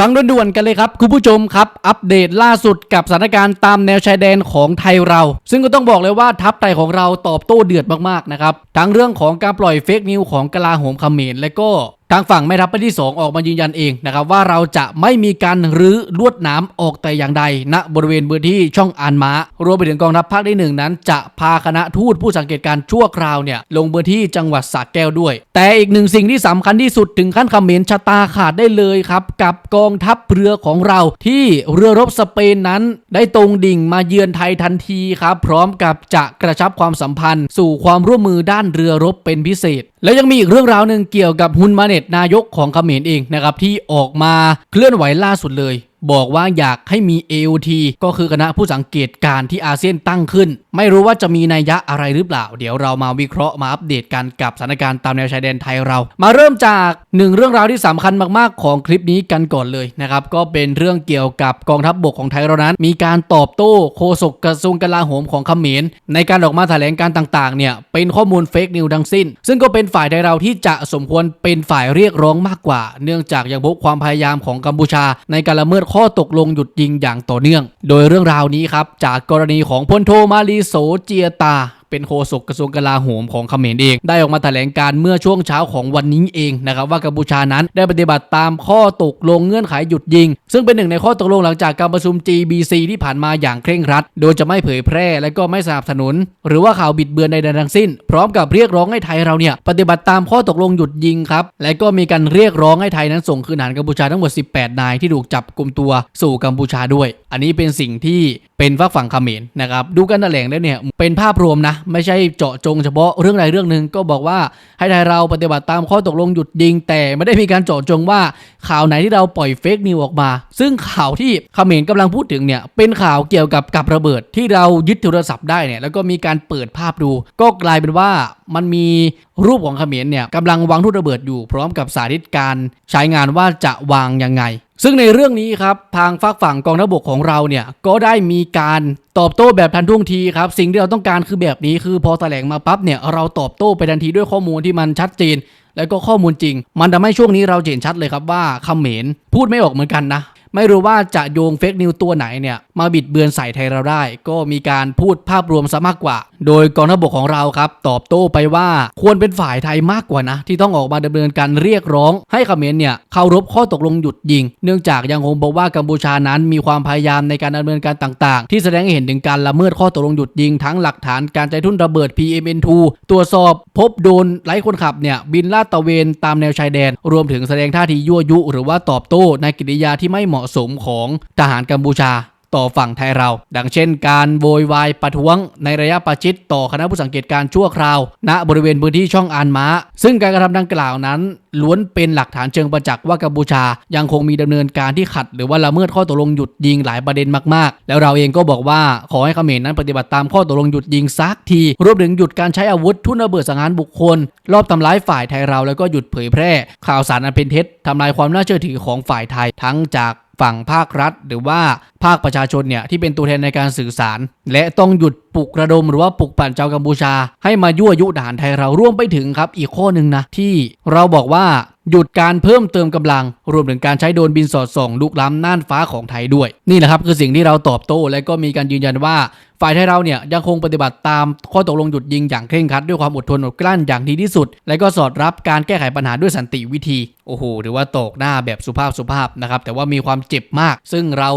ฟังด่วนๆกันเลยครับ คุณผู้ชมครับ อัปเดตล่าสุดกับสถานการณ์ตามแนวชายแดนของไทยเรา ซึ่งก็ต้องบอกเลยว่าทัพไทยของเราตอบโต้เดือดมากๆนะครับทั้งเรื่องของการปล่อยเฟกนิวของกลาโหมเขมรและก็ ทางฝั่งแม่ทัพภาคที่ 2 ออกมายืนยันเองนะครับว่าเราจะไม่มีการรื้อลวดหน้ำออกแต่อย่างใดณบริเวณพื้นที่ช่องอานม้ารวมไปถึงกองทัพภาคที่หนึ่งนั้น จะพาคณะทูตผู้สังเกตการณ์ชั่วคราวเนี่ยลงพื้นที่จังหวัดสระแก้วด้วย แต่อีกหนึ่งสิ่งที่สำคัญที่สุดถึงขั้นเขมรชะตาขาดได้เลยครับกับกองทัพเรือของเราที่เรือรบสเปนนั้น ได้ตรงดิ่งมาเยือนไทยทันทีครับพร้อมกับจะกระชับความสัมพันธ์ สู่ความร่วมมือด้านเรือรบเป็นพิเศษแล้วยังมีอีกเรื่องราวหนึ่งเกี่ยวกับฮุนมาเน็ตนายกของเขมรเองนะครับที่ออกมาเคลื่อนไหวล่าสุดเลย บอกว่าอยากให้มี AOT ก็คือคณะผู้สังเกตการณ์ที่อาเซียนตั้งขึ้น ไม่รู้ว่าจะมีนัยยะอะไรหรือเปล่า เดี๋ยวเรามาวิเคราะห์มาอัปเดตกันกับสถานการณ์ตามแนวชายแดนไทยเรา มาเริ่มจากหนึ่งเรื่องราวที่สำคัญมากๆ ของคลิปนี้กันก่อนเลยนะครับก็เป็นเรื่องเกี่ยวกับกองทัพบบกของไทยเรานั้น มีการตอบโต้โฆษกกระทรวงกลาโหมของเขมรในการออกมาแถลงการต่างๆเนี่ยเป็นข้อมูลเฟกนิวทั้งสิ้น ซึ่งก็เป็นฝ่ายไทยเราที่จะสมควรเป็นฝ่ายเรียกร้องมากกว่า เนื่องจากยังพบความพยายามของกัมพูชา ในการละเมิดข้อตกลงหยุดยิงอย่างต่อเนื่อง โดยเรื่องราวนี้ครับจากกรณีของพลโทมาลีโสเจียตา เป็นโฆษกกระทรวงกลาโหมของเขมรเอง ได้ออกมาแถลงการเมื่อช่วงเช้าของวันนี้เองนะครับว่ากัมพูชานั้นได้ปฏิบัติตามข้อตกลงเงื่อนไขหยุดยิง ซึ่งเป็นหนึ่งในข้อตกลงหลังจากการประชุม GBC ที่ผ่านมาอย่างเคร่งครัด โดยจะไม่เผยแพร่และก็ไม่สนับสนุน หรือว่าข่าวบิดเบือนใดๆทั้งสิ้น พร้อมกับเรียกร้องให้ไทยเราเนี่ยปฏิบัติตามข้อตกลงหยุดยิงครับและก็มีการเรียกร้องให้ไทยนั้นส่งคืนทหารกัมพูชาทั้งหมด 18 นายที่ถูกจับกลุ่มตัวสู่กัมพูชาด้วย อันนี้เป็นสิ่งที่ เป็นฝักฝั่งเขมรนะครับดูกันแถลงแล้วเนี่ยเป็นภาพรวมนะ ไม่ใช่เจาะจงเฉพาะเรื่องใดเรื่องหนึ่งก็บอกว่าให้ไทยเราปฏิบัติตามข้อตกลงหยุดยิง แต่ไม่ได้มีการเจาะจงว่าข่าวไหนที่เราปล่อยเฟกนิวออกมา ซึ่งข่าวที่เขมรกำลังพูดถึงเนี่ยเป็นข่าวเกี่ยวกับกับระเบิดที่เรายึดโทรศัพท์ได้เนี่ยแล้วก็มีการเปิดภาพดู ก็กลายเป็นว่ามันมีรูปของเขมรเนี่ยกำลังวางทุ่นระเบิดอยู่พร้อมกับสาธิตการใช้งานว่าจะวางยังไง ซึ่งในเรื่องนี้ครับทางฝักฝั่งกองทัพบกของเราเนี่ยก็ได้มีการตอบโต้แบบทันท่วงทีครับสิ่งที่เราต้องการคือแบบนี้คือพอแถลงมาปั๊บเนี่ยเราตอบโต้ไปทันทีด้วยข้อมูลที่มันชัดเจนแล้วก็ข้อมูลจริง มันทำให้ช่วงนี้เราเห็นชัดเลยครับว่าคำเขมรพูดไม่ออกเหมือนกันนะไม่รู้ว่าจะโยงเฟกนิวตัวไหนเนี่ยมาบิดเบือนใส่ไทยเราได้ ก็มีการพูดภาพรวมซะมากกว่า โดยกองทัพบกของเราครับ ตอบโต้ไปว่าควรเป็นฝ่ายไทยมากกว่านะ ที่ต้องออกมาดำเนินการเรียกร้อง ให้เขมรเนี่ยเคารพข้อตกลงหยุดยิง เนื่องจากยังคงบอกว่ากัมพูชานั้นมีความพยายามในการดำเนินการต่างๆ ที่แสดงให้เห็นถึงการละเมิดข้อตกลงหยุดยิง ทั้งหลักฐานการใจทุ่นระเบิด PMN2 ตรวจสอบพบโดนไร้คนขับเนี่ยบินลาดตระเวนตามแนวชายแดน รวมถึงแสดงท่าทียั่วยุ หรือว่าตอบโต้ในกิริยาที่ไม่เหมาะสมของทหารกัมพูชา ต่อฝั่งไทยเรา ดังเช่นการโวยวายประท้วงในระยะประชิดต่อคณะผู้สังเกตการณ์ชั่วคราว ณบริเวณพื้นที่ช่องอานม้า ซึ่งการกระทำดังกล่าวนั้น ล้วนเป็นหลักฐานเชิงประจักษ์ว่ากัมพูชา ยังคงมีดำเนินการที่ขัด หรือว่าละเมิดข้อตกลงหยุดยิงหลายประเด็นมากๆ แล้วเราเองก็บอกว่าขอให้เขมรนั้นปฏิบัติตามข้อตกลงหยุดยิงซักทีรวมถึงหยุดการใช้อาวุธทุ่นระเบิดสังหารบุคคล รอบทำร้ายฝ่ายไทยเราแล้วก็หยุดเผยแพร่ ข่าวสารอันเป็นเท็จทำลายความน่าเชื่อถือของฝ่ายไทยทั้งจาก ฝั่งภาครัฐ หรือว่าภาคประชาชนเนี่ยที่เป็นตัวแทนในการสื่อสาร และต้องหยุดปลุกระดมหรือว่าปลุกปั่นชาวกัมพูชา ให้มายั่วยุทหารไทยเราร่วมไปถึงครับอีกข้อหนึ่งนะที่เราบอกว่า หยุดการเพิ่มเติมกำลัง รวมถึงการใช้โดรนบินสอดส่องลุกล้ำน่านฟ้าของไทยด้วย นี่แหละครับคือสิ่งที่เราตอบโต้และก็มีการยืนยันว่า ฝ่ายไทยเราเนี่ยยังคงปฏิบัติตามข้อตกลงหยุดยิงอย่างเคร่งครัดด้วยความอดทนอดกลั้นอย่างดีที่สุด และก็สอดรับการแก้ไขปัญหาด้วยสันติวิธีโอ้โหหรือว่าตกหน้าแบบสุภาพสุภาพนะครับแต่ว่ามีความเจ็บมาก ซึ่งเรา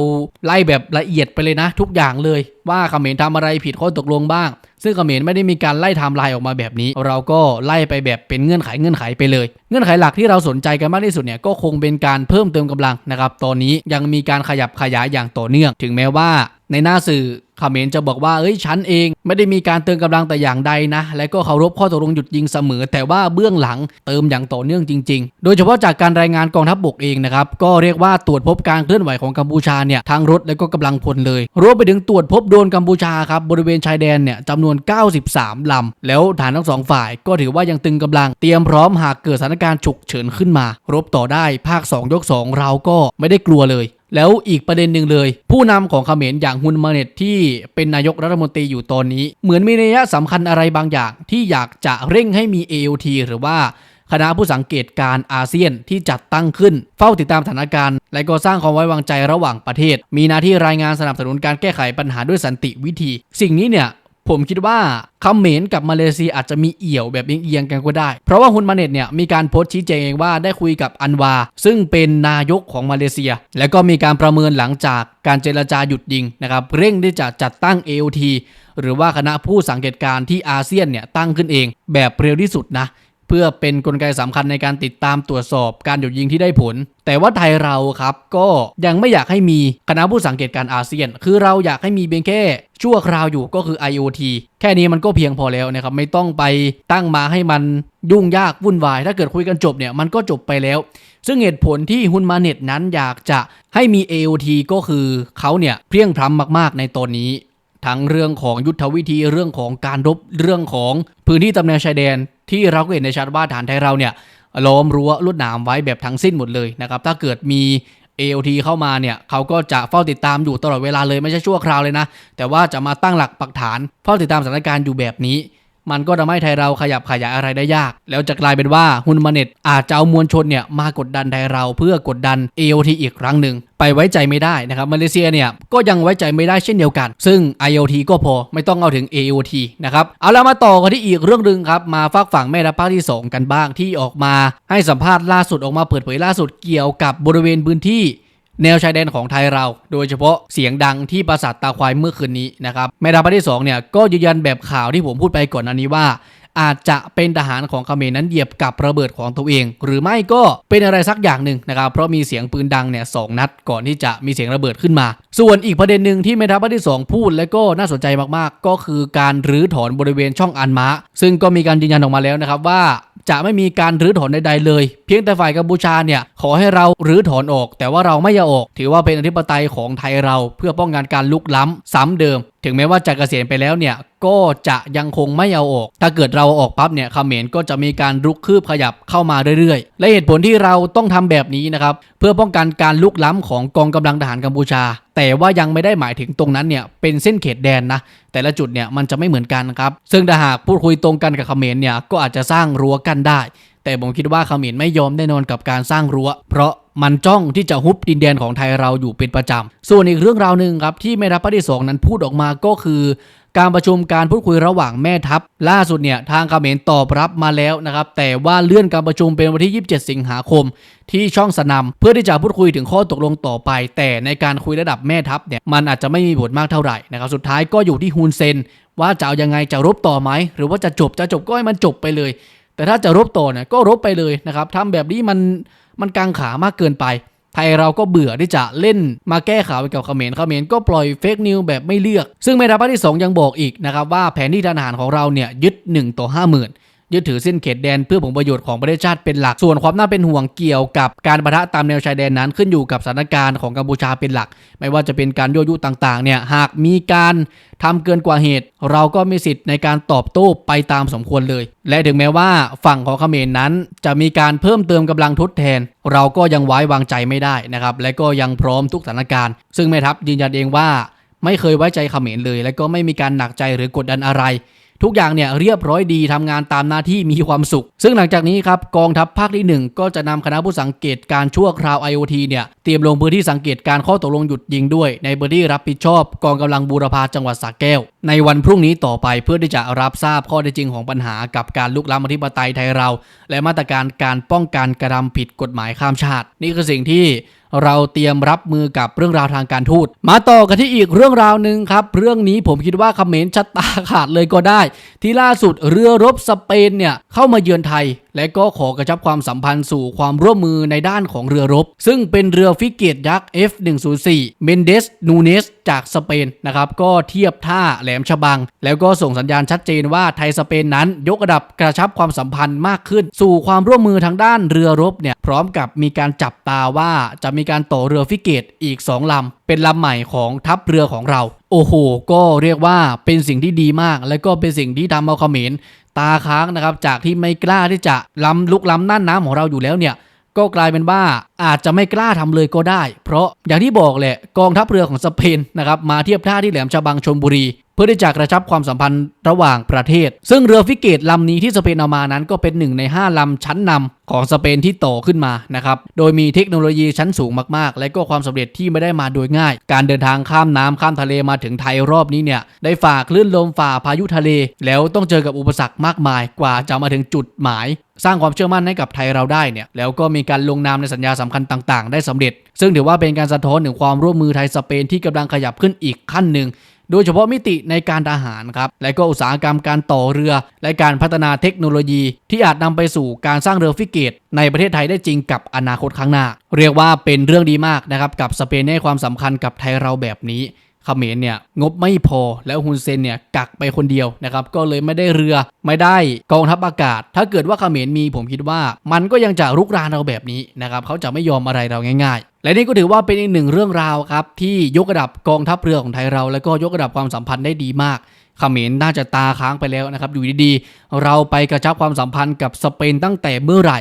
ไล่แบบละเอียดไปเลยนะ ทุกอย่างเลย ว่าเขมรทำอะไรผิดข้อตกลงบ้าง ซึ่งเขมรไม่ได้มีการไล่ไทม์ไลน์ออกมาแบบนี้ เราก็ไล่ไปแบบเป็นเงื่อนไขเงื่อนไขไปเลย เงื่อนไขหลักที่เราสนใจกันมากที่สุดเนี่ยก็คงเป็นการเพิ่มเติมกำลังนะครับตอนนี้ยังมีการขยับขยายอย่างต่อเนื่อง ถึงแม้ว่า ในหน้าสื่อเมรจะบอกว่าเอ้ยฉันเอง ไม่ได้มีการเติมกำลังแต่อย่างใดนะ และก็เคารพข้อตกลงหยุดยิงเสมอ แต่ว่าเบื้องหลังเติมอย่างต่อเนื่องจริง ๆ โดยเฉพาะจากการรายงานกองทัพบบกเองนะครับ ก็เรียกว่าตรวจพบการเคลื่อนไหวของกัมพูชาเนี่ยทางรถและก็กำลังพลเลย รวมไปถึงตรวจพบโดนกัมพูชาครับบริเวณชายแดนเนี่ยจำนวน 93ลำแล้วฐานทั้งสองฝ่าย ก็ถือว่ายังตึงกำลังเตรียมพร้อมหากเกิดสถานการณ์ฉุกเฉินขึ้นมา รบต่อได้ภาค 2 ยก 2 เราก็ไม่ได้กลัวเลย แล้วอีกประเด็นหนึ่งเลย ผู้นำของเขมรอย่างฮุนมาเน็ตที่เป็นนายกรัฐมนตรีอยู่ตอนนี้ เหมือนมีนัยสำคัญอะไรบางอย่างที่อยากจะเร่งให้มี AOT หรือว่าคณะผู้สังเกตการอาเซียนที่จัดตั้งขึ้น เฝ้าติดตามสถานการณ์ และก็สร้างความไว้วางใจระหว่างประเทศ มีหน้าที่รายงานสนับสนุนการแก้ไขปัญหาด้วยสันติวิธี สิ่งนี้เนี่ย ผมคิดว่าคเขมรกับมาเลเซียอาจจะมีเอี่ยวแบบเอียงๆกันก็ได้ เพราะว่าฮุนมาเน็ตเนี่ยมีการโพสต์ชี้แจงเองว่าได้คุยกับอันวา ซึ่งเป็นนายกของมาเลเซีย แล้วก็มีการประเมินหลังจากการเจรจาหยุดยิงนะครับเร่งที่จะจัดตั้ง AOT หรือว่าคณะผู้สังเกตการณ์ที่อาเซียนเนี่ยตั้งขึ้นเองแบบเร็วที่สุดนะ เพื่อเป็นกลไกสำคัญในการติดตามตรวจสอบการหยุดยิงที่ได้ผล แต่ว่าไทยเราครับก็ยังไม่อยากให้มีคณะผู้สังเกตการณ์อาเซียน คือเราอยากให้มีเพียงแค่ชั่วคราวอยู่ก็คือ IOT แค่นี้มันก็เพียงพอแล้วนะครับ ไม่ต้องไปตั้งมาให้มันยุ่งยากวุ่นวาย ถ้าเกิดคุยกันจบเนี่ยมันก็จบไปแล้ว ซึ่งเหตุผลที่ฮุนมาเน็ตนั้นอยากจะให้มี AOT ก็คือเขาเนี่ยเพียงพล้ำมากๆในตอนนี้ ทั้งเรื่องของยุทธวิธีเรื่องของการรบเรื่องของพื้นที่ตำแหน่งชายแดน ที่เราก็เห็นในชัดว่าฐานไทยเราเนี่ยล้อมรั้วลวดหนามไว้แบบทั้งสิ้นหมดเลยนะครับถ้าเกิดมี AOT เข้ามาเนี่ยเขาก็จะเฝ้าติดตามอยู่ตลอดเวลาเลยไม่ใช่ชั่วคราวเลยนะ แต่ว่าจะมาตั้งหลักปักฐานเฝ้าติดตามสถานการณ์อยู่แบบนี้ มันก็ทำให้ไทยเราขยับขยายอะไรได้ยาก แล้วจะกลายเป็นว่าฮุนมาเน็ตอาจจะเอามวลชนเนี่ยมากดดันไทยเราเพื่อกดดัน AOT อีกครั้งหนึ่งไปไว้ใจไม่ได้นะครับมาเลเซียเนี่ยก็ยังไว้ใจไม่ได้เช่นเดียวกัน ซึ่ง IOT ก็พอไม่ต้องเอาถึง AOT นะครับเอาแล้วมาต่อกันที่อีกเรื่องหนึ่งครับมาฝากฝั่งแม่ทัพภาคที่ 2 กันบ้างที่ออกมา ให้สัมภาษณ์ล่าสุดออกมาเปิดเผยล่าสุดเกี่ยวกับบริเวณพื้นที่ แนวชายแดนของไทยเรา โดยเฉพาะเสียงดังที่ปราสาทตาควายเมื่อคืนนี้นะครับแม่ทัพภาคที่2เนี่ยก็ยืนยันแบบข่าวที่ผมพูดไปก่อนอันนี้ว่า อาจจะเป็นทหารของเขมรนั้นเหยียบกับระเบิดของตัวเอง หรือไม่ก็เป็นอะไรสักอย่างหนึ่งนะครับเพราะมีเสียงปืนดังเนี่ยสองนัดก่อนที่จะมีเสียงระเบิดขึ้นมา ส่วนอีกประเด็นหนึ่งที่แม่ทัพภาคที่ 2 พูดและก็น่าสนใจมากๆ ก็คือการรื้อถอนบริเวณช่องอันม้าซึ่งก็มีการยืนยันออกมาแล้วนะครับว่า จะไม่มีการรื้อถอนใดๆเลย เพียงแต่ฝ่ายกัมพูชาเนี่ยขอให้เรารื้อถอนออก แต่ว่าเราไม่อมออก ถือว่าเป็นอธิปไตยของไทยเราเพื่อป้องกันการลุกล้ำซ้ำเดิม ถึงแม้ว่าจะเกษียณไปแล้วเนี่ยก็จะยังคงไม่เอาออก ถ้าเกิดเราออกปั๊บเนี่ยเขมรก็จะมีการรุกคืบขยับเข้ามาเรื่อยๆ และเหตุผลที่เราต้องทำแบบนี้นะครับเพื่อป้องกันการลุกล้ำของกองกำลังทหารกัมพูชา แต่ว่ายังไม่ได้หมายถึงตรงนั้นเนี่ยเป็นเส้นเขตแดนนะแต่ละจุดเนี่ยมันจะไม่เหมือนกันครับซึ่งถ้าหากพูดคุยตรงกันกับเขมรเนี่ยก็อาจจะสร้างรั้วกั้นได้ แต่ผมคิดว่าเขมรไม่ยอมแน่นอนกับการสร้างรั้ว เพราะมันจ้องที่จะฮุบดินแดนของไทยเราอยู่เป็นประจำ ส่วนอีกเรื่องราวหนึ่งครับที่แม่ทัพภาคที่สองนั้นพูดออกมาก็คือ การประชุมการพูดคุยระหว่างแม่ทัพ ล่าสุดเนี่ยทางเขมรตอบรับมาแล้วนะครับ แต่ว่าเลื่อนการประชุมเป็นวันที่ 27 สิงหาคม ที่ช่องสนามเพื่อที่จะพูดคุยถึงข้อตกลงต่อไป แต่ในการคุยระดับแม่ทัพเนี่ยมันอาจจะไม่มีผลมากเท่าไหร่นะครับสุดท้ายก็อยู่ที่ฮุนเซนว่าจะเอายังไงจะรบต่อไหมหรือว่าจะจบจะจบก็ให้มันจบไปเลย แต่ถ้าจะรบต่อเนี่ยก็รบไปเลยนะครับทำแบบนี้มันมันกังขามากเกินไป ไทยเราก็เบื่อที่จะเล่นมาแก้ข่าวไปกับเขมรเขมรก็ปล่อยเฟกนิวแบบไม่เลือก ซึ่งแม่ทัพภาคที่ 2 ยังบอกอีกนะครับว่าแผนที่ทหารของเราเนี่ยยึด 1 ต่อ 50,000 ยึดถือเส้นเขตแดนเพื่อผลประโยชน์ของประเทศชาติเป็นหลัก ส่วนความน่าเป็นห่วงเกี่ยวกับการประทะตามแนวชายแดนนั้นขึ้นอยู่กับสถานการณ์ของกัมพูชาเป็นหลัก ไม่ว่าจะเป็นการยั่วยุต่างๆเนี่ยหากมีการทำเกินกว่าเหตุ เราก็มีสิทธิ์ในการตอบโต้ไปตามสมควรเลย และถึงแม้ว่าฝั่งของเขมรนั้น จะมีการเพิ่มเติมกำลังทดแทน เราก็ยังไว้วางใจไม่ได้นะครับและก็ยังพร้อมทุกสถานการณ์ ซึ่งแม่ทัพยืนยันเองว่าไม่เคยไว้ใจเขมรเลย และก็ไม่มีการหนักใจหรือกดดันอะไร ทุกอย่างเนี่ยเรียบร้อยดีทำงานตามหน้าที่มีความสุข ซึ่งหลังจากนี้ครับกองทัพภาคที่ 1 ก็จะนำคณะผู้สังเกตการชั่วคราว IOT เนี่ยเตรียมลงพื้นที่สังเกตการข้อตกลงหยุดยิงด้วย ในพื้นที่รับผิดชอบ กองกำลังบูรพาจังหวัดสระแก้ว ในวันพรุ่งนี้ต่อไปเพื่อที่จะรับทราบข้อเท็จจริงของปัญหากับการลุกล้ำอธิปไตยไทยเรา และมาตรการการป้องกันกระทำผิดกฎหมายข้ามชาติ นี่คือสิ่งที่ เราเตรียมรับมือกับเรื่องราวทางการทูต มาต่อกันที่อีกเรื่องราวหนึ่งครับ เรื่องนี้ผมคิดว่าเขมรชะตาขาดเลยก็ได้ ที่ล่าสุดเรือรบสเปนเนี่ยเข้ามาเยือนไทยและก็ขอกระชับความสัมพันธ์สู่ความร่วมมือในด้านของเรือรบ ซึ่งเป็นเรือฟิเกตยักษ์ F104 เมนเดสนูเนสจากสเปนนะครับก็เทียบท่าแหลมฉบัง แล้วก็ส่งสัญญาณชัดเจนว่าไทยสเปนนั้น ยกระดับกระชับความสัมพันธ์มากขึ้น สู่ความร่วมมือทางด้านเรือรบเนี่ยพร้อมกับมีการจับตาว่าจะมีการต่อเรือฟิเกตอีก 2 ลำ เป็นลำใหม่ของทัพเรือของเรา โอ้โห ก็เรียกว่าเป็นสิ่งที่ดีมาก และก็เป็นสิ่งที่ทำเอาเขมร ตาค้างนะครับ จากที่ไม่กล้าที่จะล้ำลุกล้ำน่านน้ำของเราอยู่แล้วเนี่ยก็กลายเป็นว่าอาจจะไม่กล้าทำเลยก็ได้ เพราะอย่างที่บอกแหละกองทัพเรือของสเปนนะครับมาเทียบท่าที่แหลมฉบังชนบุรี เพื่อที่จะกระชับความสัมพันธ์ระหว่างประเทศ ซึ่งเรือฟิเกตลำนี้ที่สเปนเอามานั้นก็เป็นหนึ่งใน 5 ลำชั้นนำของสเปนที่โตขึ้นมานะครับ โดยมีเทคโนโลยีชั้นสูงมากๆ และก็ความสำเร็จที่ไม่ได้มาโดยง่าย การเดินทางข้ามน้ำข้ามทะเลมาถึงไทยรอบนี้เนี่ยได้ฝ่าคลื่นลมฝ่าพายุทะเล แล้วต้องเจอกับอุปสรรคมากมายกว่าจะมาถึงจุดหมาย สร้างความเชื่อมั่นให้กับไทยเราได้เนี่ยแล้วก็มีการลงนามในสัญญาสำคัญต่าง ๆ ได้สำเร็จ ซึ่งถือว่าเป็นการสะท้อนถึงความร่วมมือไทยสเปนที่กำลังขยับขึ้นอีกขั้นหนึ่ง โดยเฉพาะมิติในการทหารครับ และก็อุตสาหกรรมการต่อเรือ และการพัฒนาเทคโนโลยีที่อาจนำไปสู่การสร้างเรือฟิเกต ในประเทศไทยได้จริงกับอนาคตข้างหน้า เรียกว่าเป็นเรื่องดีมากนะครับกับสเปนให้ความสำคัญกับไทยเราแบบนี้ เขมรเนี่ยงบไม่พอแล้วฮุนเซนเนี่ยกักไปคนเดียวนะครับก็เลยไม่ได้เรือไม่ได้กองทัพอากาศ ถ้าเกิดว่าเขมรมีผมคิดว่า มันก็ยังจะรุกรานเราแบบนี้นะครับเขาจะไม่ยอมอะไรเราง่ายๆ และนี่ก็ถือว่าเป็นอีกหนึ่งเรื่องราวครับที่ยกระดับกองทัพเรือของไทยเรา แล้วก็ยกระดับความสัมพันธ์ได้ดีมากเขมรน่าจะตาค้างไปแล้วนะครับอยู่ดีๆ เราไปกระชับความสัมพันธ์กับสเปนตั้งแต่เมื่อไหร่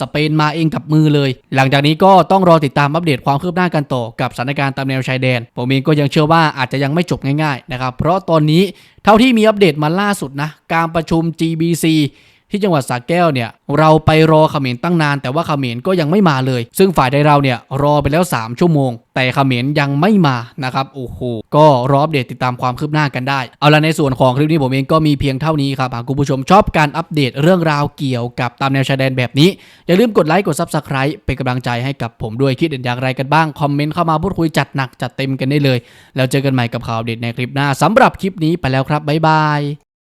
สเปนมาเองกับมือเลย หลังจากนี้ก็ต้องรอติดตามอัปเดตความคืบหน้ากันต่อกับสถานการณ์ตามแนวชายแดน ผมเองก็ยังเชื่อว่าอาจจะยังไม่จบง่ายๆนะครับ เพราะตอนนี้เท่าที่มีอัปเดตมาล่าสุดนะ การประชุม GBC ที่จังหวัดสระแก้วเนี่ยเราไปรอเขมรตั้งนาน แต่ว่าเขมรก็ยังไม่มาเลย ซึ่งฝ่ายใดเราเนี่ยรอไปแล้ว 3 ชั่วโมง แต่เขมรยังไม่มานะครับโอ้โหก็รออัปเดตติดตามความคืบหน้ากันได้ เอาละในส่วนของคลิปนี้ผมเองก็มีเพียงเท่านี้ครับหากคุณผู้ชมชอบการอัปเดตเรื่องราวเกี่ยวกับตามแนวชายแดนแบบนี้ อย่าลืมกดไลค์กด Subscribe เป็นกำลังใจให้กับผมด้วยคิดเห็นอย่างไรกันบ้างคอมเมนต์เข้ามาพูดคุยจัดหนักจัดเต็มกันได้เลย แล้วเจอกันใหม่กับข่าวอัปเดในคลิปหน้าสำหรับคลิปนี้ไปแล้วครับบ๊ายบาย